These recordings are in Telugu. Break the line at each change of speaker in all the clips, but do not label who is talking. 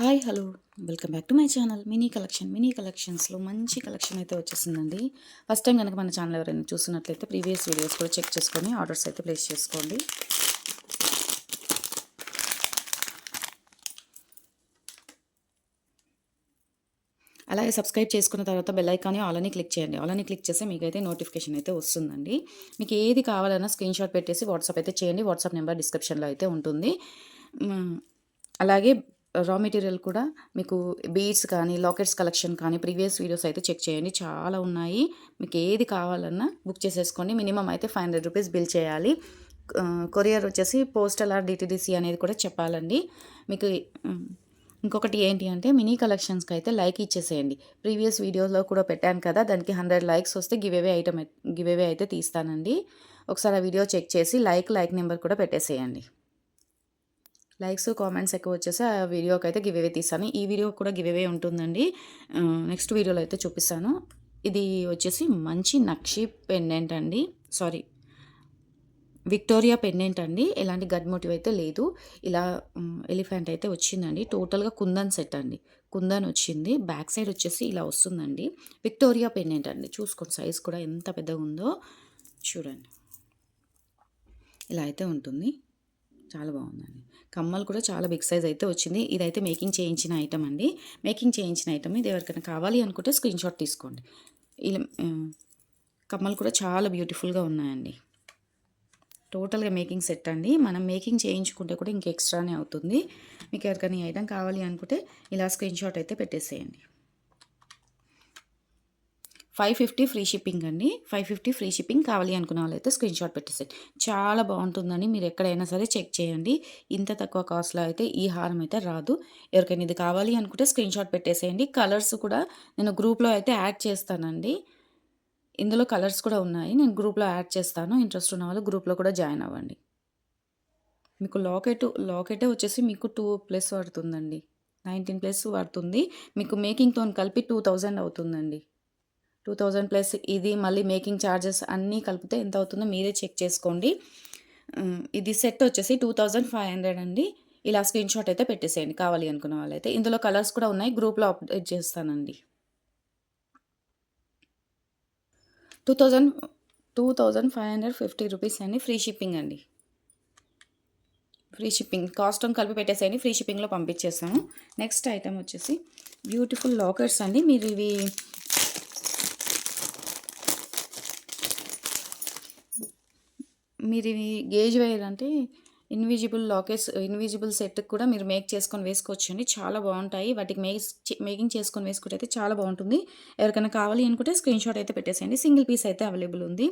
Hi hello. Welcome back to my channel. Mini collection mini కలెక్షన్స్లో మంచి కలెక్షన్ అయితే వచ్చేసిందండి. ఫస్ట్ టైం కనుక మన ఛానల్ ఎవరైనా చూసినట్లయితే ప్రీవియస్ వీడియోస్ కూడా చెక్ చేసుకొని ఆర్డర్స్ అయితే ప్లేస్ చేసుకోండి. అలాగే సబ్స్క్రైబ్ చేసుకున్న తర్వాత బెల్ ఐకాన్ ఆలని క్లిక్ చేయండి. ఆలని క్లిక్ చేస్తే మీకైతే నోటిఫికేషన్ అయితే వస్తుందండి. మీకు ఏది కావాలన్నా స్క్రీన్ షాట్ పెట్టేసి వాట్సాప్ అయితే చేయండి. వాట్సాప్ నెంబర్ డిస్క్రిప్షన్లో అయితే ఉంటుంది. అలాగే రా మెటీరియల్ కూడా మీకు బీడ్స్ కానీ లాకెట్స్ కలెక్షన్ కానీ ప్రీవియస్ వీడియోస్ అయితే చెక్ చేయండి. చాలా ఉన్నాయి. మీకు ఏది కావాలన్నా బుక్ చేసేసుకోండి. మినిమం అయితే ఫైవ్ హండ్రెడ్ రూపీస్ బిల్ చేయాలి. కొరియర్ వచ్చేసి పోస్టల్ ఆర్ డిటీడీసీ అనేది కూడా చెప్పాలండి. మీకు ఇంకొకటి ఏంటి అంటే మినీ కలెక్షన్స్కి అయితే లైక్ ఇచ్చేసేయండి. ప్రీవియస్ వీడియోలో కూడా పెట్టాను కదా దానికి హండ్రెడ్ లైక్స్ వస్తే గివేవే ఐటమ్ గివేవే అయితే తీస్తానండి. ఒకసారి ఆ వీడియో చెక్ చేసి లైక్ లైక్ నెంబర్ కూడా పెట్టేసేయండి. లైక్స్ కామెంట్స్ ఎక్కువ వచ్చేసి ఆ వీడియోకి అయితే గివ్ అవే తీస్తాను. ఈ వీడియో కూడా గివ్ అవే ఉంటుందండి. నెక్స్ట్ వీడియోలో అయితే చూపిస్తాను. ఇది వచ్చేసి మంచి నక్షి పెండెంట్ అండి. సారీ విక్టోరియా పెండెంట్ అండి. ఎలాంటి గడ్ మోటివ్ అయితే లేదు. ఇలా ఎలిఫెంట్ అయితే వచ్చిందండి. టోటల్గా కుందన్ సెట్ అండి. కుందన్ వచ్చింది. బ్యాక్ సైడ్ వచ్చేసి ఇలా వస్తుందండి. విక్టోరియా పెండెంట్ అండి. చూసుకోండి సైజ్ కూడా ఎంత పెద్దగా ఉందో చూడండి. ఇలా అయితే ఉంటుంది. చాలా బాగుందండి. కమ్మలు కూడా చాలా బిగ్ సైజ్ అయితే వచ్చింది. ఇదైతే మేకింగ్ చేయించిన ఐటమ్ అండి. మేకింగ్ చేయించిన ఐటమ్ ఇది ఎవరికైనా కావాలి అనుకుంటే స్క్రీన్ షాట్ తీసుకోండి. ఇలా కమ్మలు కూడా చాలా బ్యూటిఫుల్గా ఉన్నాయండి. టోటల్గా మేకింగ్ సెట్ అండి. మనం మేకింగ్ చేయించుకుంటే కూడా ఇంక ఎక్స్ట్రానే అవుతుంది. మీకు ఎవరికైనా ఈ ఐటమ్ కావాలి అనుకుంటే ఇలా స్క్రీన్ షాట్ అయితే పెట్టేసేయండి. ఫైవ్ ఫిఫ్టీ ఫ్రీ షిప్పింగ్ అండి. ఫైవ్ ఫిఫ్టీ ఫ్రీ షిప్పింగ్ కావాలి అనుకున్న వాళ్ళైతే స్క్రీన్ షాట్ పెట్టేసేయండి. చాలా బాగుంటుందని మీరు ఎక్కడైనా సరే చెక్ చేయండి. ఇంత తక్కువ కాస్ట్లో అయితే ఈ హారం అయితే రాదు. ఎవరికైనా ఇది కావాలి అనుకుంటే స్క్రీన్ షాట్ పెట్టేసేయండి. కలర్స్ కూడా నేను గ్రూప్లో అయితే యాడ్ చేస్తానండి. ఇందులో కలర్స్ కూడా ఉన్నాయి. నేను గ్రూప్లో యాడ్ చేస్తాను. ఇంట్రెస్ట్ ఉన్న వాళ్ళు గ్రూప్లో కూడా జాయిన్ అవ్వండి. మీకు లాకెట్ లాకెటే వచ్చేసి మీకు టూ ప్లస్ పడుతుందండి. నైన్టీన్ ప్లస్ పడుతుంది. మీకు మేకింగ్తో కలిపి టూ థౌజండ్ అవుతుందండి. టూ థౌజండ్ ప్లస్ ఇది మళ్ళీ మేకింగ్ ఛార్జెస్ అన్నీ కలిపితే ఎంత అవుతుందో మీరే చెక్ చేసుకోండి. ఇది సెట్ వచ్చేసి టూ థౌజండ్ ఫైవ్ హండ్రెడ్ అండి. ఇలా స్క్రీన్ షాట్ అయితే పెట్టేసేయండి కావాలి అనుకున్న వాళ్ళైతే. ఇందులో కలర్స్ కూడా ఉన్నాయి. గ్రూప్లో అప్డేట్ చేస్తానండి. Two thousand two thousand five hundred fifty rupees అండి. ఫ్రీ షిప్పింగ్ అండి. Free shipping. కాస్ట్యూమ్ కలిపి పెట్టేసేయండి. ఫ్రీ షిప్పింగ్లో పంపించేస్తాము నెక్స్ట్ ఐటమ్ వచ్చేసి బ్యూటిఫుల్ లాకర్స్ అండి. మీరు ఇవి మీరు ఇవి గేజ్ వైర్ అంటే ఇన్విజిబుల్ లాకెట్స్ ఇన్విజిబుల్ సెట్ కూడా మీరు మేక్ చేసుకొని వేసుకోవచ్చు అండి చాలా బాగుంటాయి. వాటికి మేక్ మేకింగ్ చేసుకొని వేసుకుంటే అయితే చాలా బాగుంటుంది. ఎవరికైనా కావాలి అనుకుంటే స్క్రీన్ షాట్ అయితే పెట్టేసేయండి. సింగిల్ పీస్ అయితే అవైలబుల్ ఉంది.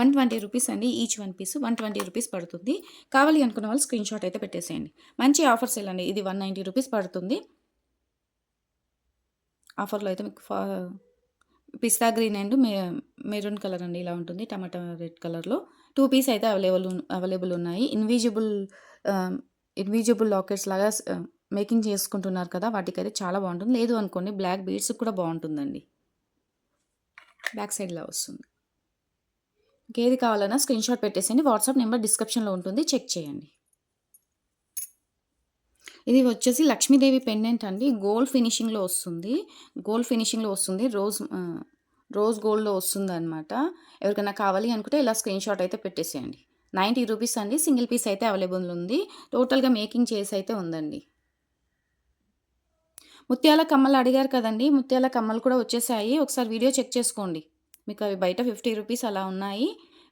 వన్ ట్వంటీ రూపీస్ అండి. Each one piece one twenty rupees పడుతుంది. కావాలి అనుకున్న వాళ్ళు స్క్రీన్ షాట్ అయితే పెట్టేసేయండి. మంచి ఆఫర్స్ వెళ్ళండి ఇది వన్ నైంటీ రూపీస్ పడుతుంది. ఆఫర్లో అయితే మీకు pista green and maroon colour అండి. ఇలా ఉంటుంది. టమాటా రెడ్ కలర్లో. టూ పీస్ అయితే అవైలబుల్ అవైలబుల్ ఉన్నాయి. ఇన్విజిబుల్ ఇన్విజిబుల్ లాకెట్స్ లాగా మేకింగ్ చేసుకుంటున్నారు కదా వాటికైతే చాలా బాగుంటుంది. లేదు అనుకోండి బ్లాక్ బీడ్స్ కూడా బాగుంటుందండి. బ్యాక్ సైడ్లో వస్తుంది. ఇంకేది కావాలన్నా స్క్రీన్ షాట్ పెట్టేసేయండి. వాట్సాప్ నెంబర్ డిస్క్రిప్షన్లో ఉంటుంది. చెక్ చేయండి. ఇది వచ్చేసి లక్ష్మీదేవి పెండెంట్ అండి. గోల్డ్ ఫినిషింగ్లో వస్తుంది. గోల్డ్ ఫినిషింగ్లో వస్తుంది. రోజ్ రోజ్ గోల్డ్లో వస్తుంది అనమాట ఎవరికైనా కావాలి అనుకుంటే ఇలా స్క్రీన్ షాట్ అయితే పెట్టేసేయండి. నైంటీ రూపీస్ అండి సింగిల్ పీస్ అయితే అవైలబుల్ ఉంది. టోటల్గా మేకింగ్ చేసి అయితే ఉందండి. ముత్యాల కమ్మలు అడిగారు కదండి ముత్యాల కమ్మలు కూడా వచ్చేసాయి. ఒకసారి వీడియో చెక్ చేసుకోండి. మీకు అవి బయట ఫిఫ్టీ రూపీస్ అలా ఉన్నాయి.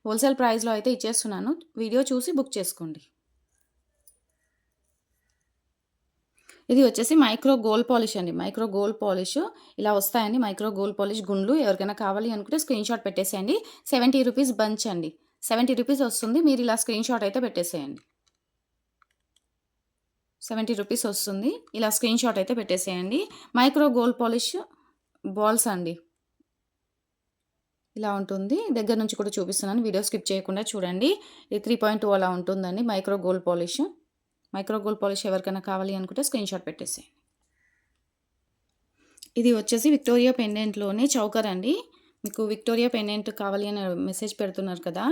హోల్సేల్ ప్రైస్లో అయితే ఇచ్చేస్తున్నాను. వీడియో చూసి బుక్ చేసుకోండి. ఇది వచ్చేసి మైక్రో గోల్డ్ పాలిష్ అండి. మైక్రో గోల్డ్ పాలిష్ ఇలా వస్తాయండి. మైక్రో గోల్డ్ పాలిష్ గుండ్లు ఎవరికైనా కావాలి అనుకుంటే స్క్రీన్ షాట్ పెట్టేసేయండి. సెవెంటీ రూపీస్ బంచ్ అండి. సెవెంటీ రూపీస్ వస్తుంది. మీరు ఇలా స్క్రీన్ షాట్ అయితే పెట్టేసేయండి. సెవెంటీ రూపీస్ వస్తుంది. ఇలా స్క్రీన్ షాట్ అయితే పెట్టేసేయండి. మైక్రో గోల్డ్ పాలిష్ బాల్స్ అండి. ఇలా ఉంటుంది. దగ్గర నుంచి కూడా చూపిస్తున్నాను. వీడియో స్కిప్ చేయకుండా చూడండి. ఇది త్రీ పాయింట్ టూ అలా ఉంటుందండి. Micro gold polish micro gold polish ఎవరికైనా కావాలి అనుకుంటే స్క్రీన్ షాట్ పెట్టేసేయండి. ఇది వచ్చేసి విక్టోరియా పెండెంట్లోనే చౌకర్ అండి. మీకు విక్టోరియా పెండెంట్ కావాలి అని మెసేజ్ పెడుతున్నారు కదా.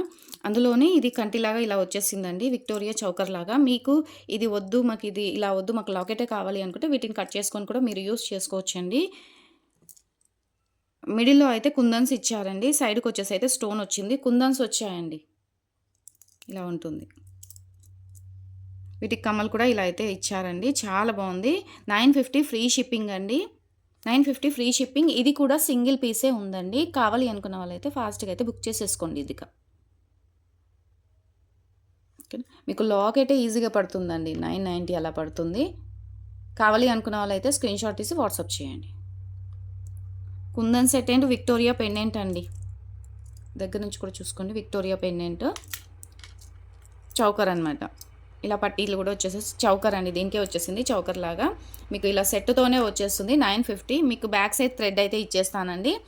అందులోనే ఇది కంటిలాగా ఇలా వచ్చేసిందండి. విక్టోరియా చౌకర్ లాగా. మీకు ఇది వద్దు మాకు ఇది ఇలా వద్దు మాకు లాకెటే కావాలి అనుకుంటే వీటిని కట్ చేసుకొని కూడా మీరు యూస్ చేసుకోవచ్చండి. మిడిల్లో అయితే కుందన్స్ ఇచ్చారండి. సైడ్కి వచ్చేసి అయితే స్టోన్ వచ్చింది. కుందన్స్ వచ్చాయండి. ఇలా ఉంటుంది. వీటికి కమ్మలు కూడా ఇలా అయితే ఇచ్చారండి. చాలా బాగుంది. నైన్ ఫిఫ్టీ ఫ్రీ షిప్పింగ్ అండి. Nine fifty free shipping. ఇది కూడా సింగిల్ పీసే ఉందండి. కావాలి అనుకున్న వాళ్ళైతే ఫాస్ట్గా అయితే బుక్ చేసేసుకోండి ఇది ఓకే మీకు లాక్ అయితే ఈజీగా పడుతుందండి. నైన్ నైంటీ అలా పడుతుంది. కావాలి అనుకున్న వాళ్ళైతే స్క్రీన్ షాట్ తీసి వాట్సాప్ చేయండి. Kundan set and Victoria pendant అండి. దగ్గర నుంచి కూడా చూసుకోండి. Victoria pendant. చౌకర్ అనమాట ఇలా పట్టీలు కూడా వచ్చేసేసి చౌకర్ అండి దీనికే వచ్చేసింది చౌకర్ లాగా. మీకు ఇలా సెట్తోనే వచ్చేస్తుంది నైన్ ఫిఫ్టీ. మీకు బ్యాక్ సైడ్ థ్రెడ్ అయితే ఇచ్చేస్తానండి.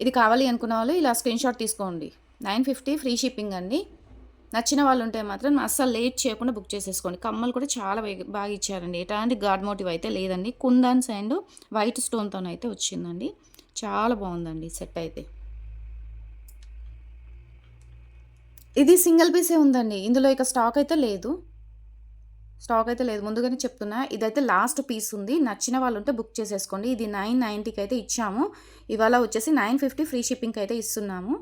ఇది కావాలి అనుకున్న వాళ్ళు ఇలా స్క్రీన్ షాట్ తీసుకోండి. నైన్ ఫిఫ్టీ ఫ్రీ షిప్పింగ్ అండి. నచ్చిన వాళ్ళు ఉంటే మాత్రం అస్సలు లేట్ చేయకుండా బుక్ చేసేసుకోండి. కమ్మలు కూడా చాలా బాగా- ఇచ్చారండి. ఎలాంటి గాడ్ మోటివ్ అయితే లేదండి. కుందన్స్ అండ్ వైట్ స్టోన్తో అయితే వచ్చిందండి. చాలా బాగుందండి సెట్ అయితే. ఇది సింగిల్ పీసే ఉందండి. ఇందులో ఇక స్టాక్ అయితే లేదు. స్టాక్ అయితే లేదు. ముందుగానే చెప్తున్నా ఇదైతే లాస్ట్ పీస్ ఉంది. నచ్చిన వాళ్ళు ఉంటే బుక్ చేసేసుకోండి. ఇది నైన్ నైంటీకి అయితే ఇచ్చాము. ఇవాళ వచ్చేసి నైన్ ఫిఫ్టీ ఫ్రీ షిప్పింగ్కి అయితే ఇస్తున్నాము.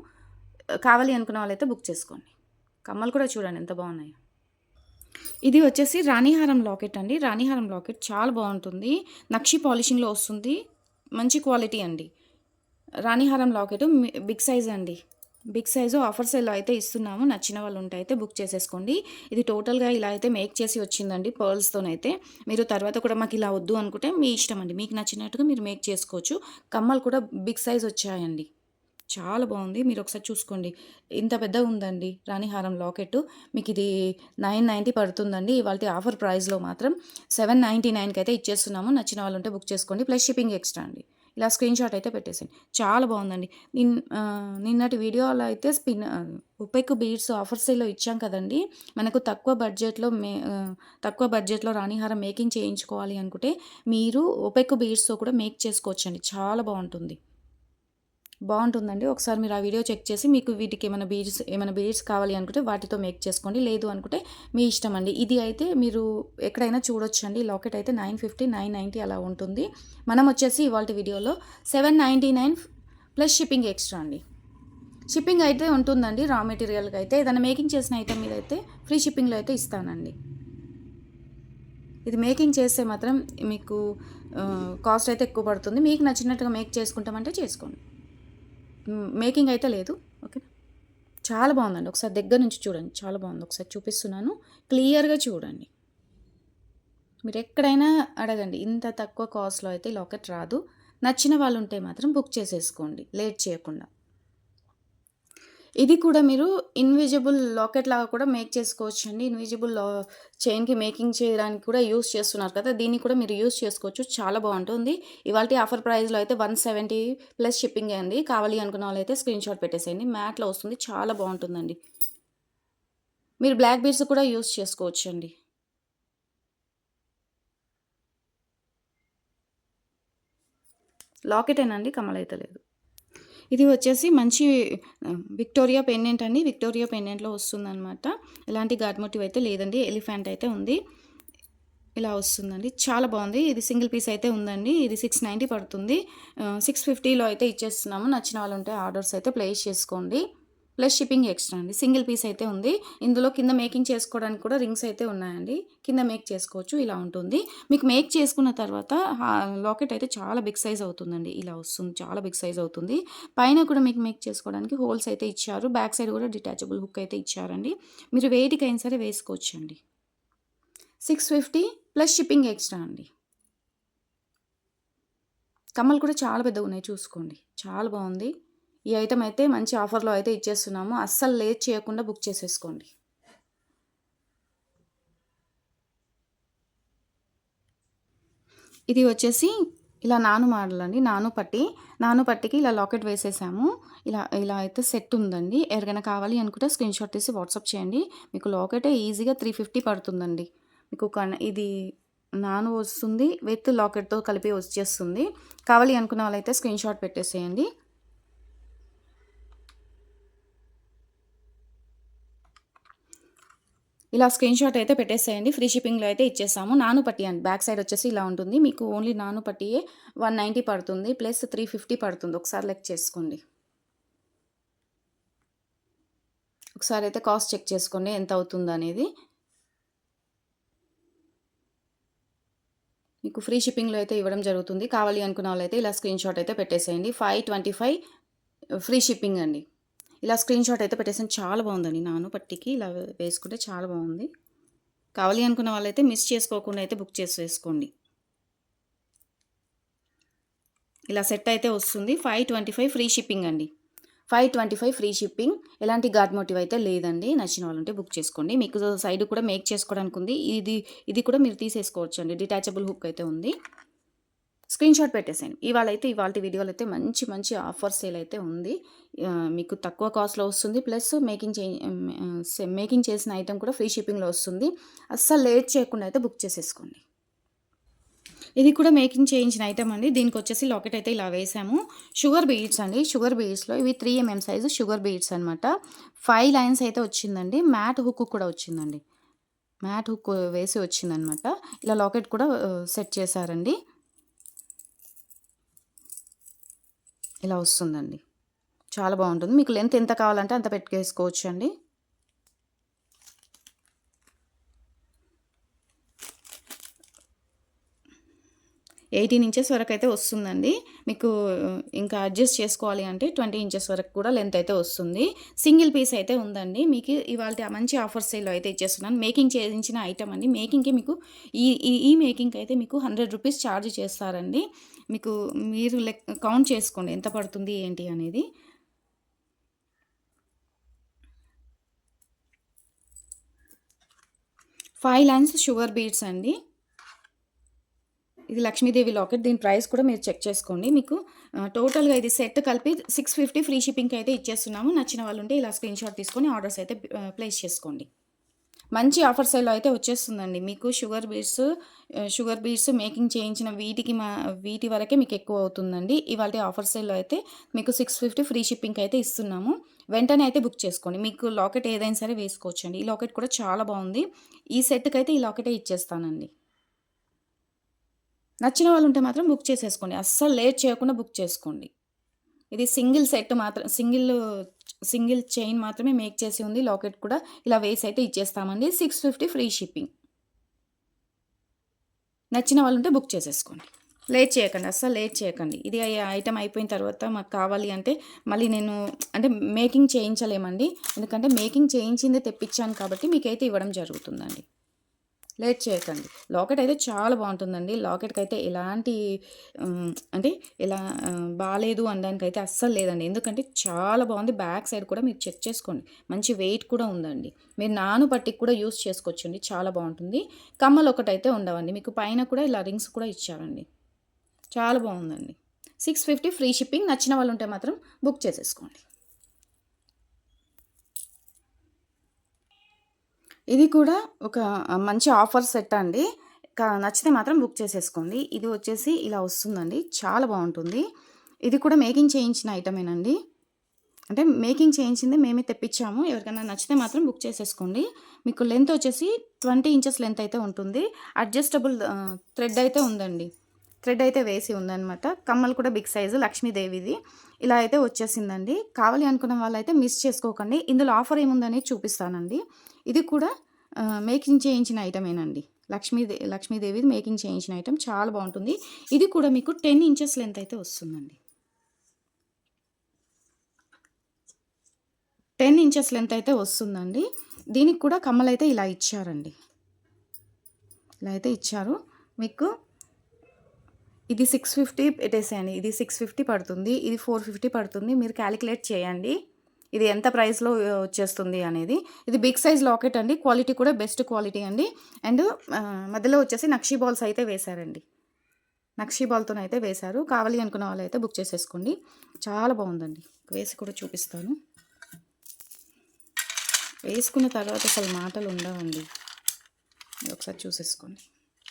కావాలి అనుకున్న వాళ్ళైతే బుక్ చేసుకోండి. కమ్మలు కూడా చూడండి ఎంత బాగున్నాయి. ఇది వచ్చేసి రాణిహారం లాకెట్ అండి. రాణిహారం లాకెట్ చాలా బాగుంటుంది. నక్షి పాలిషింగ్లో వస్తుంది. మంచి క్వాలిటీ అండి. రాణిహారం లాకెట్ బిగ్ సైజ్ అండి. బిగ్ సైజు ఆఫర్ సేల్లో అయితే ఇస్తున్నాము నచ్చిన వాళ్ళు ఉంటే అయితే బుక్ చేసేసుకోండి. ఇది టోటల్గా ఇలా అయితే మేక్ చేసి వచ్చిందండి పర్ల్స్తోనైతే మీరు తర్వాత కూడా మాకు ఇలా వద్దు అనుకుంటే మీ ఇష్టం అండి. మీకు నచ్చినట్టుగా మీరు మేక్ చేసుకోవచ్చు. కమ్మలు కూడా బిగ్ సైజ్ వచ్చాయండి. చాలా బాగుంది. మీరు ఒకసారి చూసుకోండి. ఇంత పెద్దగా ఉందండి రాణిహారం లాకెట్. మీకు ఇది నైన్ నైంటీ పడుతుందండి. ఇవాళ ఆఫర్ ప్రైస్లో మాత్రం సెవెన్ నైంటీ నైన్కి అయితే ఇచ్చేస్తున్నాము. నచ్చిన వాళ్ళు ఉంటే బుక్ చేసుకోండి. ప్లస్ షిప్పింగ్ ఎక్స్ట్రా అండి. ఇలా స్క్రీన్ షాట్ అయితే పెట్టేసాను చాలా బాగుందండి. నిన్ నిన్నటి వీడియోలో అయితే స్పిన్ ఉపెక్ బీడ్స్ ఆఫర్ సేల్లో ఇచ్చాం కదండి. మనకు తక్కువ బడ్జెట్లో మే తక్కువ బడ్జెట్లో రాణిహారం మేకింగ్ చేయించుకోవాలి అనుకుంటే మీరు ఒపెక్ బీడ్స్తో కూడా మేక్ చేసుకోవచ్చండి. చాలా బాగుంటుంది. బాగుంటుందండి. ఒకసారి మీరు ఆ వీడియో చెక్ చేసి మీకు వీటికి ఏమైనా బీడ్స్ ఏమైనా బీడ్స్ కావాలి అనుకుంటే వాటితో మేక్ చేసుకోండి. లేదు అనుకుంటే మీ ఇష్టం అండి. ఇది అయితే మీరు ఎక్కడైనా చూడొచ్చండి. లాకెట్ అయితే నైన్ ఫిఫ్టీ నైన్ నైంటీ అలా ఉంటుంది. మనం వచ్చేసి ఇవాళ వీడియోలో seven ninety nine plus shipping extra అండి. షిప్పింగ్ అయితే ఉంటుందండి. రా మెటీరియల్కి అయితే ఏదైనా మేకింగ్ చేసిన ఐటమ్ మీద అయితే ఫ్రీ షిప్పింగ్లో అయితే ఇస్తానండి. ఇది మేకింగ్ చేస్తే మాత్రం మీకు కాస్ట్ అయితే ఎక్కువ పడుతుంది. మీకు నచ్చినట్టుగా మేక్ చేసుకుంటామంటే చేసుకోండి. మేకింగ్ అయితే లేదు. ఓకే చాలా బాగుందండి. ఒకసారి దగ్గర నుంచి చూడండి. చాలా బాగుంది. ఒకసారి చూపిస్తున్నాను. క్లియర్గా చూడండి. మీరు ఎక్కడైనా అడగండి. ఇంత తక్కువ కాస్ట్లో అయితే లాకెట్ రాదు. నచ్చిన వాళ్ళు ఉంటే మాత్రం బుక్ చేసేసుకోండి. లేట్ చేయకుండా. ఇది కూడా మీరు ఇన్విజిబుల్ లాకెట్ లాగా కూడా మేక్ చేసుకోవచ్చు అండి ఇన్విజిబుల్ లా చైన్కి మేకింగ్ చేయడానికి కూడా యూస్ చేస్తున్నారు కదా. దీన్ని కూడా మీరు యూస్ చేసుకోవచ్చు. చాలా బాగుంటుంది. ఇవాళ ఆఫర్ ప్రైస్లో అయితే వన్ సెవెంటీ ప్లస్ షిప్పింగ్ అండి. కావాలి అనుకున్న వాళ్ళు అయితే స్క్రీన్ షాట్ పెట్టేసేయండి. మ్యాట్లో వస్తుంది. చాలా బాగుంటుందండి. మీరు బ్లాక్ బీడ్స్ కూడా యూస్ చేసుకోవచ్చు అండి లాకెటేనండి కమలైతే లేదు. ఇది వచ్చేసి మంచి విక్టోరియా పెండెంట్ అండి. విక్టోరియా పెండెంట్లో వస్తుందన్నమాట. ఎలాంటి గాడ్ మోటివ్ అయితే లేదండి. ఎలిఫెంట్ అయితే ఉంది. ఇలా వస్తుందండి. చాలా బాగుంది. ఇది సింగిల్ పీస్ అయితే ఉందండి. ఇది సిక్స్ నైంటీ పడుతుంది. సిక్స్ ఫిఫ్టీలో అయితే ఇచ్చేస్తున్నాము. నచ్చిన వాళ్ళు ఉంటే ఆర్డర్స్ అయితే ప్లేస్ చేసుకోండి. ప్లస్ షిప్పింగ్ ఎక్స్ట్రా అండి. సింగిల్ పీస్ అయితే ఉంది. ఇందులో కింద మేకింగ్ చేసుకోవడానికి కూడా రింగ్స్ అయితే ఉన్నాయండి. కింద మేక్ చేసుకోవచ్చు ఇలా ఉంటుంది. మీకు మేక్ చేసుకున్న తర్వాత లాకెట్ అయితే చాలా బిగ్ సైజ్ అవుతుందండి. ఇలా వస్తుంది చాలా బిగ్ సైజ్ అవుతుంది. పైన కూడా మీకు మేక్ చేసుకోవడానికి హోల్స్ అయితే ఇచ్చారు. బ్యాక్ సైడ్ కూడా డిటాచబుల్ హుక్ అయితే ఇచ్చారండి. మీరు వేటికైనా సరే వేసుకోవచ్చండి. Six fifty plus shipping extra అండి. కమ్మలు కూడా చాలా పెద్దగా ఉన్నాయి చూసుకోండి. చాలా బాగుంది. ఈ ఐటమ్ అయితే మంచి ఆఫర్లో అయితే ఇచ్చేస్తున్నాము. అస్సలు లేట్ చేయకుండా బుక్ చేసేసుకోండి. ఇది వచ్చేసి ఇలా నాను మోడల్ అండి నాను పట్టి నాను పట్టికి ఇలా లాకెట్ వేసేసాము. ఇలా ఇలా అయితే సెట్ ఉందండి. ఎవరికైనా కావాలి అనుకుంటే స్క్రీన్ షాట్ తీసి వాట్సాప్ చేయండి. మీకు లాకెట్ ఈజీగా త్రీ ఫిఫ్టీ పడుతుందండి. మీకు కన్ ఇది నాను వస్తుంది విత్ లాకెట్తో కలిపి వచ్చేస్తుంది. కావాలి అనుకున్న వాళ్ళైతే స్క్రీన్ షాట్ పెట్టేసేయండి. ఇలా స్క్రీన్ షాట్ అయితే పెట్టేసేయండి. ఫ్రీ షిప్పింగ్లో అయితే ఇచ్చేసాము నాను పట్టి అండి. బ్యాక్ సైడ్ వచ్చేసి ఇలా ఉంటుంది. మీకు ఓన్లీ నాను పట్టియే వన్ నైంటీ పడుతుంది. ప్లస్ త్రీ ఫిఫ్టీ పడుతుంది. ఒకసారి లెక్ చేసుకోండి. ఒకసారి అయితే కాస్ట్ చెక్ చేసుకోండి. ఎంత అవుతుంది అనేది. మీకు ఫ్రీ షిప్పింగ్లో అయితే ఇవ్వడం జరుగుతుంది. కావాలి అనుకున్న వాళ్ళైతే ఇలా స్క్రీన్ షాట్ అయితే పెట్టేసేయండి. Five twenty five free shipping అండి. ఇలా స్క్రీన్ షాట్ అయితే పెట్టేసాను చాలా బాగుందండి నాను పట్టికి. ఇలా వేసుకుంటే చాలా బాగుంది. కావాలి అనుకున్న వాళ్ళైతే మిస్ చేసుకోకుండా అయితే బుక్ చేసి వేసుకోండి ఇలా సెట్ అయితే వస్తుంది. Five twenty five free shipping అండి. Five twenty five free shipping ఎలాంటి గాడ్ మోటివ్ అయితే లేదండి. నచ్చిన వాళ్ళంటే బుక్ చేసుకోండి. మీకు సైడ్ కూడా మేక్ చేసుకోవడానికి ఉంది. ఇది ఇది కూడా మీరు తీసేసుకోవచ్చు అండి డిటాచబుల్ హుక్ అయితే ఉంది. స్క్రీన్ షాట్ పెట్టేసాను ఇవాళ అయితే ఇవాళ వీడియోలో అయితే మంచి మంచి ఆఫర్ సేల్ అయితే ఉంది మీకు తక్కువ కాస్ట్లో వస్తుంది. ప్లస్ మేకింగ్ చే మేకింగ్ చేసిన ఐటెం కూడా ఫ్రీ షిప్పింగ్లో వస్తుంది. అస్సలు లేట్ చేయకుండా అయితే బుక్ చేసేసుకోండి. ఇది కూడా మేకింగ్ చేయించిన ఐటమ్ అండి. దీనికి వచ్చేసి లాకెట్ అయితే ఇలా వేసాము. షుగర్ బీడ్స్ అండి. షుగర్ బీడ్స్లో ఇవి three MM size sugar beads అనమాట ఫైవ్ లైన్స్ అయితే వచ్చిందండి. మ్యాట్ హుక్ కూడా వచ్చిందండి. మ్యాట్ హుక్ వేసి వచ్చిందనమాట ఇలా లాకెట్ కూడా సెట్ చేశారండి. ఇలా వస్తుందండి. చాలా బాగుంటుంది. మీకు లెంత్ ఎంత కావాలంటే అంత పెట్టుకేసుకోవచ్చు అండి ఎయిటీన్ ఇంచెస్ వరకు అయితే వస్తుందండి. మీకు ఇంకా అడ్జస్ట్ చేసుకోవాలి అంటే ట్వంటీ ఇంచెస్ వరకు కూడా లెంత్ అయితే వస్తుంది. సింగిల్ పీస్ అయితే ఉందండి. మీకు ఇవాళ మంచి ఆఫర్ సేల్లో అయితే ఇచ్చేస్తున్నాను. మేకింగ్ చేయించిన ఐటమ్ అండి. మేకింగ్కి మీకు ఈ ఈ ఈ మేకింగ్కి అయితే మీకు హండ్రెడ్ రూపీస్ ఛార్జ్ చేస్తారండి. మీకు మీరు లెక్ కౌంట్ చేసుకోండి. ఎంత పడుతుంది ఏంటి అనేది. ఫైవ్ లైన్స్ షుగర్ బీడ్స్ అండి. ఇది లక్ష్మీదేవి లాకెట్ దీని ప్రైస్ కూడా మీరు చెక్ చేసుకోండి. మీకు టోటల్గా ఇది సెట్ కలిపి సిక్స్ ఫిఫ్టీ ఫ్రీ షిప్పింగ్కి అయితే ఇచ్చేస్తున్నాము. నచ్చిన వాళ్ళు ఉంటే ఇలా స్క్రీన్ షాట్ తీసుకొని ఆర్డర్స్ అయితే ప్లేస్ చేసుకోండి. మంచి ఆఫర్ సేల్లో అయితే వచ్చేస్తుందండి. మీకు sugar beads sugar beads making చేయించిన వీటికి మా వీటి వరకే మీకు ఎక్కువ అవుతుందండి. ఇవాళ ఆఫర్ సేల్లో అయితే మీకు సిక్స్ ఫిఫ్టీ ఫ్రీ షిప్పింగ్ అయితే ఇస్తున్నాము. వెంటనే అయితే బుక్ చేసుకోండి. మీకు లాకెట్ ఏదైనా సరే వేసుకోవచ్చండి. ఈ లాకెట్ కూడా చాలా బాగుంది. ఈ సెట్కి అయితే ఈ లాకెటే ఇచ్చేస్తానండి. నచ్చిన వాళ్ళు ఉంటే మాత్రం బుక్ చేసేసుకోండి. అస్సలు లేట్ చేయకుండా బుక్ చేసుకోండి. ఇది సింగిల్ సెట్ మాత్రం సింగిల్ సింగిల్ చైన్ మాత్రమే మేక్ చేసి ఉంది. లాకెట్ కూడా ఇలా వేసి అయితే ఇచ్చేస్తామండి. Six fifty free shipping. నచ్చిన వాళ్ళు ఉంటే బుక్ చేసేసుకోండి. లేట్ చేయకండి అస్సలు లేట్ చేయకండి. ఇది ఐటమ్ అయిపోయిన తర్వాత మాకు కావాలి అంటే మళ్ళీ నేను అంటే మేకింగ్ చేయించలేమండి. ఎందుకంటే మేకింగ్ చేయించిందే తెప్పించాను కాబట్టి మీకైతే ఇవ్వడం జరుగుతుందండి. లేట్ చేయకండి. లాకెట్ అయితే చాలా బాగుంటుందండి. లాకెట్కి అయితే ఎలాంటి అంటే ఎలా బాగాలేదు అనడానికి అయితే అస్సలు లేదండి. ఎందుకంటే చాలా బాగుంది. బ్యాక్ సైడ్ కూడా మీరు చెక్ చేసుకోండి. మంచి వెయిట్ కూడా ఉందండి. మీరు నాను పట్టికి కూడా యూస్ చేసుకోవచ్చండి. చాలా బాగుంటుంది. కమ్మలు ఒకటైతే ఉండవండి. మీకు పైన కూడా ఇలా రింగ్స్ కూడా ఇచ్చారండి. చాలా బాగుందండి. Six fifty free shipping. నచ్చిన వాళ్ళు ఉంటే మాత్రం బుక్ చేసేసుకోండి. ఇది కూడా ఒక మంచి ఆఫర్ సెట్ అండి. కా- నచ్చితే మాత్రం బుక్ చేసేసుకోండి. ఇది వచ్చేసి ఇలా వస్తుందండి. చాలా బాగుంటుంది. ఇది కూడా మేకింగ్ చేయించిన ఐటమేనండి. అంటే మేకింగ్ చేయించింది మేమే తెప్పించాము. ఎవరికైనా నచ్చితే మాత్రం బుక్ చేసేసుకోండి. మీకు లెంత్ వచ్చేసి ట్వంటీ ఇంచెస్ లెంత్ అయితే ఉంటుంది. అడ్జస్టబుల్ థ్రెడ్ అయితే ఉందండి. థ్రెడ్ అయితే వేసి ఉందన్నమాట. కమ్మలు కూడా బిగ్ సైజు లక్ష్మీదేవిది. ఇలా అయితే వచ్చేసిందండి. కావాలి అనుకున్న వాళ్ళైతే మిస్ చేసుకోకండి. ఇందులో ఆఫర్ ఏముందనేది చూపిస్తానండి. ఇది కూడా మేకింగ్ చేయించిన ఐటమేనండి. లక్ష్మీదే లక్ష్మీదేవిది మేకింగ్ చేయించిన ఐటమ్. చాలా బాగుంటుంది. ఇది కూడా మీకు టెన్ ఇంచెస్ లెంత్ అయితే వస్తుందండి. టెన్ ఇంచెస్ లెంత్ అయితే వస్తుందండి. దీనికి కూడా కమ్మలు అయితే ఇలా ఇచ్చారండి. ఇలా అయితే ఇచ్చారు. మీకు ఇది సిక్స్ ఫిఫ్టీ పెట్టేసేయండి. ఇది సిక్స్ ఫిఫ్టీ పడుతుంది. ఇది ఫోర్ ఫిఫ్టీ పడుతుంది. మీరు క్యాలిక్యులేట్ చేయండి. ఇది ఎంత ప్రైస్లో వచ్చేస్తుంది అనేది. ఇది బిగ్ సైజ్ లాకెట్ అండి. క్వాలిటీ కూడా బెస్ట్ క్వాలిటీ అండి. అండ్ మధ్యలో వచ్చేసి నక్షీ బాల్స్ అయితే వేశారండి. నక్షీ బాల్తో అయితే వేశారు. కావాలి అనుకున్న వాళ్ళు అయితే బుక్ చేసేసుకోండి. చాలా బాగుందండి. వేసి కూడా చూపిస్తాను. వేసుకున్న తర్వాత అసలు మాటలు ఉండవండి. ఒకసారి చూసేసుకోండి.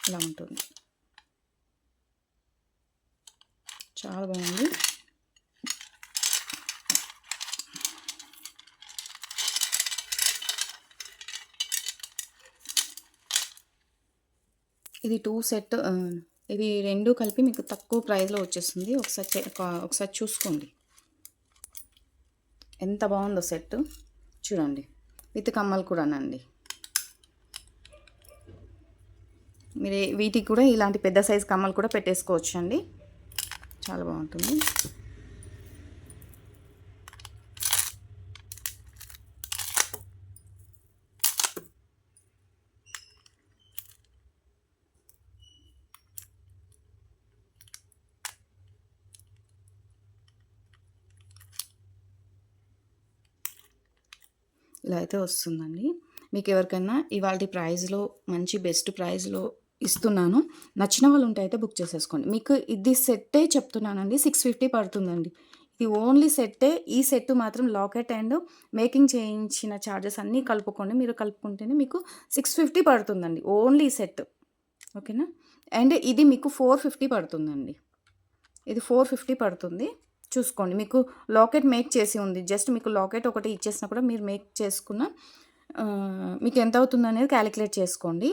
ఇలా ఉంటుంది? చాలా బాగుంది. ఇది టూ సెట్ ఇది రెండు కలిపి మీకు తక్కువ ప్రైస్లో వచ్చేస్తుంది. ఒకసారి ఒకసారి చూసుకోండి. ఎంత బాగుందో సెట్ చూడండి. విత్ కమ్మలు కూడానండి. మీరు వీటికి కూడా ఇలాంటి పెద్ద సైజ్ కమ్మలు కూడా పెట్టేసుకోవచ్చు అండి చాలా బాగుంటుంది. ఇలా అయితే వస్తుందండి. మీకు ఎవరికైనా ఇవాళ ప్రైస్లో మంచి బెస్ట్ ప్రైజ్లో ఇస్తున్నాను. నచ్చిన వాళ్ళు ఉంటే అయితే బుక్ చేసేసుకోండి. మీకు ఇది సెట్టే చెప్తున్నానండి. సిక్స్ ఫిఫ్టీ పడుతుందండి. ఇది ఓన్లీ సెట్టే. ఈ సెట్ మాత్రం లాకెట్ అండ్ మేకింగ్ చేయించిన ఛార్జెస్ అన్నీ కలుపుకోండి. మీరు కలుపుకుంటేనే మీకు సిక్స్ ఫిఫ్టీ పడుతుందండి. Only set. ఓకేనా? అండ్ ఇది మీకు ఫోర్ ఫిఫ్టీ పడుతుందండి. ఇది ఫోర్ ఫిఫ్టీ పడుతుంది. చూసుకోండి. మీకు లాకెట్ మేక్ చేసి ఉంది. జస్ట్ మీకు లాకెట్ ఒకటి ఇచ్చేసినా కూడా మీరు మేక్ చేసుకున్న మీకు ఎంత అవుతుంది అనేది క్యాలిక్యులేట్ చేసుకోండి.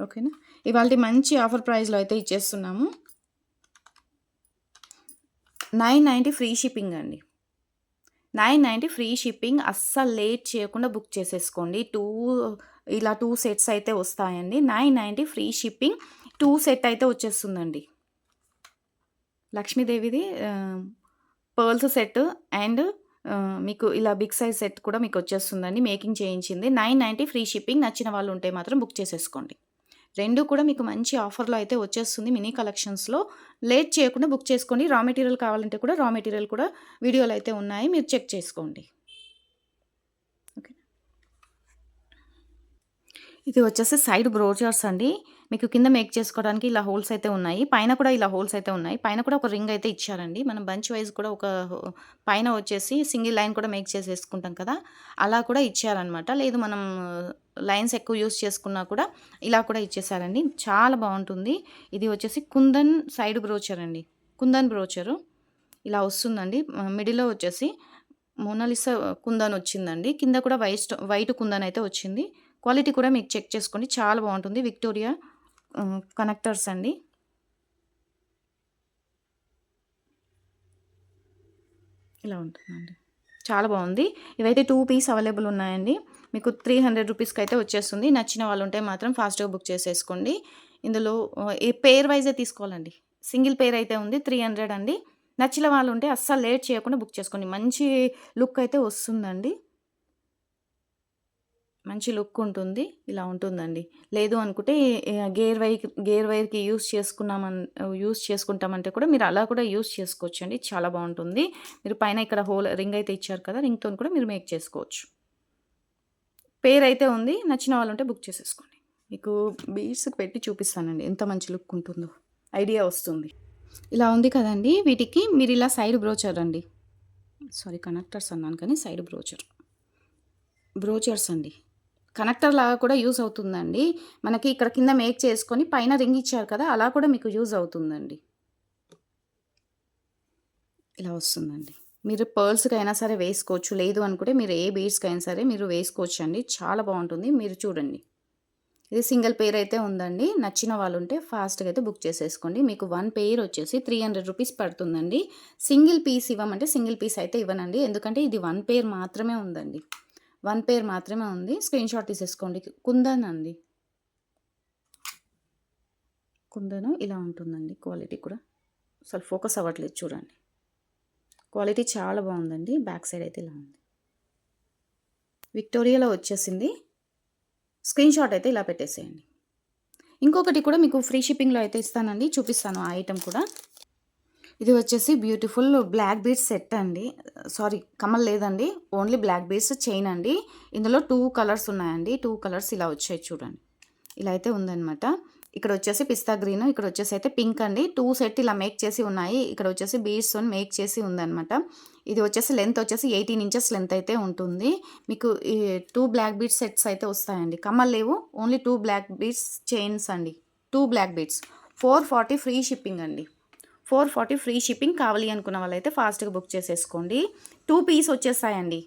ఓకేనా? ఇవాళ మంచి ఆఫర్ ప్రైస్లో అయితే ఇచ్చేస్తున్నాము. నైన్ నైంటీ ఫ్రీ షిప్పింగ్ అండి. నైన్ నైంటీ ఫ్రీ షిప్పింగ్ అస్సలు లేట్ చేయకుండా బుక్ చేసేసుకోండి. టూ ఇలా టూ సెట్స్ అయితే వస్తాయండి. Nine ninety free shipping two set అయితే వచ్చేస్తుందండి. లక్ష్మీదేవిది పర్ల్స్ సెట్ అండ్ మీకు ఇలా బిగ్ సైజ్ సెట్ కూడా మీకు వచ్చేస్తుందండి. మేకింగ్ చేయించింది. నైన్ నైంటీ ఫ్రీ షిప్పింగ్ నచ్చిన వాళ్ళు ఉంటే మాత్రం బుక్ చేసేసుకోండి. రెండు కూడా మీకు మంచి ఆఫర్లో అయితే వచ్చేస్తుంది మినీ కలెక్షన్స్లో. లేట్ చేయకుండా బుక్ చేసుకోండి. రా మెటీరియల్ కావాలంటే కూడా రా మెటీరియల్ కూడా వీడియోలు అయితే ఉన్నాయి. మీరు చెక్ చేసుకోండి. ఇది వచ్చేసి సైడ్ బ్రోచర్స్ అండి. మీకు కింద మేక్ చేసుకోవడానికి ఇలా హోల్స్ అయితే ఉన్నాయి. పైన కూడా ఇలా హోల్స్ అయితే ఉన్నాయి. పైన కూడా ఒక రింగ్ అయితే ఇచ్చారండి. మనం బంచ్ వైజ్ కూడా ఒక పైన వచ్చేసి సింగిల్ లైన్ కూడా మేక్ చేసేసుకుంటాం కదా. అలా కూడా ఇచ్చారనమాట లేదు మనం లైన్స్ ఎక్కువ యూస్ చేసుకున్నా కూడా ఇలా కూడా ఇచ్చేసారండి. చాలా బాగుంటుంది. ఇది వచ్చేసి కుందన్ సైడ్ బ్రోచర్ అండి. కుందన్ బ్రోచరు. ఇలా వస్తుందండి. మిడిల్లో వచ్చేసి మోనాలిసా కుందన్ వచ్చిందండి. కింద కూడా వైట్ వైట్ కుందన్ అయితే వచ్చింది. క్వాలిటీ కూడా మీకు చెక్ చేసుకోండి. చాలా బాగుంటుంది. విక్టోరియా కనెక్టర్స్ అండి. ఇలా ఉంటుందండి. చాలా బాగుంది. ఇవైతే టూ పీస్ అవైలబుల్ ఉన్నాయండి. మీకు త్రీ హండ్రెడ్ రూపీస్కి అయితే వచ్చేస్తుంది. నచ్చిన వాళ్ళు ఉంటే మాత్రం ఫాస్ట్గా బుక్ చేసేసుకోండి. ఇందులో ఏ పేర్ వైజే తీసుకోవాలండి? సింగిల్ పేర్ అయితే ఉంది త్రీ హండ్రెడ్ అండి. నచ్చిన వాళ్ళు ఉంటే అస్సలు లేట్ చేయకుండా బుక్ చేసుకోండి. మంచి లుక్ అయితే వస్తుందండి. మంచి లుక్ ఉంటుంది ఇలా ఉంటుందండి. లేదు అనుకుంటే గేర్ వైర్ గేర్ వైర్కి యూస్ చేసుకున్నామన్ యూస్ చేసుకుంటామంటే కూడా మీరు అలా కూడా యూస్ చేసుకోవచ్చు అండి చాలా బాగుంటుంది. మీరు పైన ఇక్కడ హోల్ రింగ్ అయితే ఇచ్చారు కదా రింగ్తో కూడా మీరు మేక్ చేసుకోవచ్చు. పేరు అయితే ఉంది నచ్చిన వాళ్ళు ఉంటే బుక్ చేసేసుకోండి. మీకు బీడ్స్కి పెట్టి చూపిస్తానండి ఎంత మంచి లుక్ ఉంటుందో. ఐడియా వస్తుంది. ఇలా ఉంది కదండి వీటికి మీరు ఇలా సైడ్ బ్రోచర్ అండి. సారీ కనెక్టర్స్ అన్నాను కానీ సైడ్ బ్రోచర్. బ్రోచర్స్ అండి. కనెక్టర్ లాగా కూడా యూజ్ అవుతుందండి. మనకి ఇక్కడ కింద మేక్ చేసుకొని పైన రింగ్ ఇచ్చారు కదా అలా కూడా మీకు యూజ్ అవుతుందండి. ఇలా వస్తుందండి. మీరు పర్ల్స్కి అయినా సరే వేసుకోవచ్చు. లేదు అనుకుంటే మీరు ఏ బీడ్స్కి అయినా సరే మీరు వేసుకోవచ్చు అండి చాలా బాగుంటుంది. మీరు చూడండి. ఇది సింగిల్ పేర్ అయితే ఉందండి. నచ్చిన వాళ్ళు ఉంటే ఫాస్ట్గా అయితే బుక్ చేసేసుకోండి. మీకు వన్ పేర్ వచ్చేసి త్రీ హండ్రెడ్ రూపీస్ పడుతుందండి. సింగిల్ పీస్ ఇవ్వమంటే సింగిల్ పీస్ అయితే ఇవ్వనండి. ఎందుకంటే ఇది వన్ పేర్ మాత్రమే ఉందండి. వన్ పేర్ మాత్రమే ఉంది. స్క్రీన్ షాట్ తీసేసుకోండి. కుందన్ అండి. కుందను ఇలా ఉంటుందండి. క్వాలిటీ కూడా. అసలు ఫోకస్ అవ్వట్లేదు చూడండి. క్వాలిటీ చాలా బాగుందండి. బ్యాక్ సైడ్ అయితే ఇలా ఉంది. విక్టోరియాలో వచ్చేసింది. స్క్రీన్ షాట్ అయితే ఇలా పెట్టేసేయండి. ఇంకొకటి కూడా మీకు ఫ్రీ షిప్పింగ్లో అయితే ఇస్తానండి. చూపిస్తాను ఆ ఐటెం కూడా. ఇది వచ్చేసి బ్యూటిఫుల్ బ్లాక్ బీడ్స్ సెట్ అండి. సారీ కమల్ లేదండి. ఓన్లీ బ్లాక్ బీడ్స్ చైన్ అండి. ఇందులో టూ కలర్స్ ఉన్నాయండి. టూ కలర్స్ ఇలా వచ్చాయి చూడండి. ఇలా అయితే ఉందన్నమాట. ఇక్కడ వచ్చేసి పిస్తా గ్రీన్ ఇక్కడ వచ్చేసి అయితే పింక్ అండి. టూ సెట్ ఇలా మేక్ చేసి ఉన్నాయి. ఇక్కడ వచ్చేసి బీడ్స్ మేక్ చేసి ఉందనమాట ఇది వచ్చేసి లెంత్ వచ్చేసి ఎయిటీన్ ఇంచెస్ లెంత్ అయితే ఉంటుంది. మీకు ఈ టూ బ్లాక్ బీడ్స్ సెట్స్ అయితే వస్తాయండి. కమ్మలు లేవు. Only two black beads chains అండి. Two black beads four forty free shipping అండి. ఫోర్ ఫార్టీ ఫ్రీ షిప్పింగ్ కావాలి అనుకున్న వాళ్ళైతే ఫాస్ట్గా బుక్ చేసేసుకోండి. టూ పీస్ వచ్చేస్తాయండి.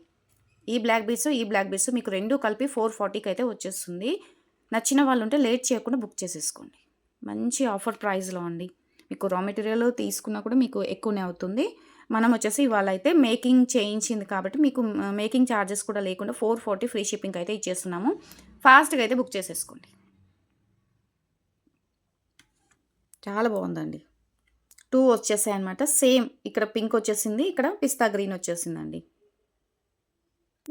ఈ బ్లాక్ బీడ్స్ ఈ బ్లాక్ బీడ్స్ మీకు రెండు కలిపి ఫోర్ ఫార్టీకి అయితే వచ్చేస్తుంది. నచ్చిన వాళ్ళు ఉంటే లేట్ చేయకుండా బుక్ చేసేసుకోండి. మంచి ఆఫర్ ప్రైస్లో అండి. మీకు రా మెటీరియల్ తీసుకున్నా కూడా మీకు ఎక్కువనే అవుతుంది. మనం వచ్చేసి ఇవాళ అయితే మేకింగ్ చేయించింది కాబట్టి మీకు మేకింగ్ ఛార్జెస్ కూడా లేకుండా ఫోర్ ఫార్టీ ఫ్రీ షిప్పింగ్ అయితే ఇచ్చేస్తున్నాము. ఫాస్ట్గా అయితే బుక్ చేసేసుకోండి. చాలా బాగుందండి. టూ వచ్చేసాయి అనమాట సేమ్ ఇక్కడ పింక్ వచ్చేసింది ఇక్కడ పిస్తా గ్రీన్ వచ్చేసిందండి.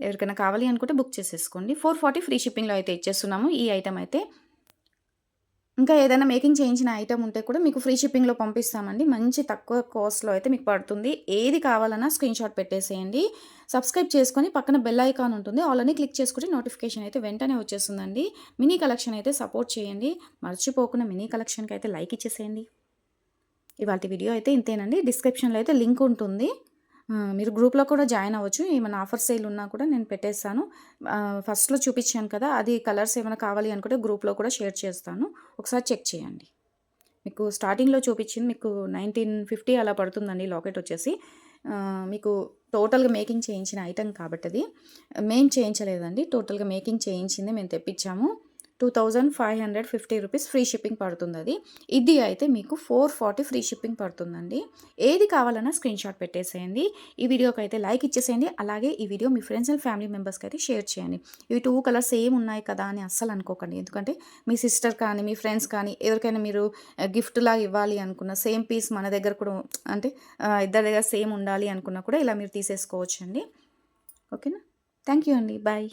ఎవరికైనా కావాలి అనుకుంటే బుక్ చేసేసుకోండి. ఫోర్ ఫార్టీ ఫ్రీ షిప్పింగ్లో అయితే ఇచ్చేస్తున్నాము. ఈ ఐటమ్ అయితే ఇంకా ఏదైనా మేకింగ్ చేయించిన ఐటమ్ ఉంటే కూడా మీకు ఫ్రీ షిప్పింగ్లో పంపిస్తామండి. మంచి తక్కువ కాస్ట్లో అయితే మీకు పడుతుంది. ఏది కావాలన్నా స్క్రీన్ షాట్ పెట్టేసేయండి. సబ్స్క్రైబ్ చేసుకొని పక్కన బెల్ ఐకాన్ ఉంటుంది. ఆల్రెడీ క్లిక్ చేసుకుంటే నోటిఫికేషన్ అయితే వెంటనే వచ్చేస్తుందండి. మినీ కలెక్షన్ అయితే సపోర్ట్ చేయండి. మర్చిపోకుండా మినీ కలెక్షన్కి అయితే లైక్ ఇచ్చేసేయండి. ఇవాళ వీడియో అయితే ఇంతేనండి. డిస్క్రిప్షన్లో అయితే లింక్ ఉంటుంది. మీరు గ్రూప్లో కూడా జాయిన్ అవ్వచ్చు. ఏమైనా ఆఫర్ సేల్ ఉన్నా కూడా నేను పెట్టేస్తాను. ఫస్ట్లో చూపించాను కదా అది కలర్స్ ఏమైనా కావాలి అనుకుంటే గ్రూప్లో కూడా షేర్ చేస్తాను. ఒకసారి చెక్ చేయండి. మీకు స్టార్టింగ్లో చూపించింది మీకు నైన్టీన్ ఫిఫ్టీ అలా పడుతుందండి లాకెట్ వచ్చేసి. మీకు టోటల్గా మేకింగ్ చేయించిన ఐటెం కాబట్టి అది మేము చేయించలేదండి. టోటల్గా మేకింగ్ చేయించింది మేము తెప్పించాము. Two thousand five hundred fifty rupees free shipping పడుతుంది అది ఇది అయితే మీకు ఫోర్ ఫార్టీ ఫ్రీ షిప్పింగ్ పడుతుందండి. ఏది కావాలన్నా స్క్రీన్ షాట్ పెట్టేసేయండి. ఈ వీడియోకి అయితే లైక్ ఇచ్చేసేయండి. అలాగే ఈ వీడియో మీ ఫ్రెండ్స్ అండ్ ఫ్యామిలీ మెంబర్స్కి అయితే షేర్ చేయండి. ఇవి టూ కలర్స్ సేమ్ ఉన్నాయి కదా అని అస్సలు అనుకోకండి. ఎందుకంటే మీ సిస్టర్ కానీ మీ ఫ్రెండ్స్ కానీ ఎవరికైనా మీరు గిఫ్ట్ లాగా ఇవ్వాలి అనుకున్న సేమ్ పీస్ మన దగ్గర కూడా అంటే ఇద్దరి దగ్గర సేమ్ ఉండాలి అనుకున్నా కూడా ఇలా మీరు తీసేసుకోవచ్చండి. ఓకేనా? థ్యాంక్ యూ అండి. బాయ్.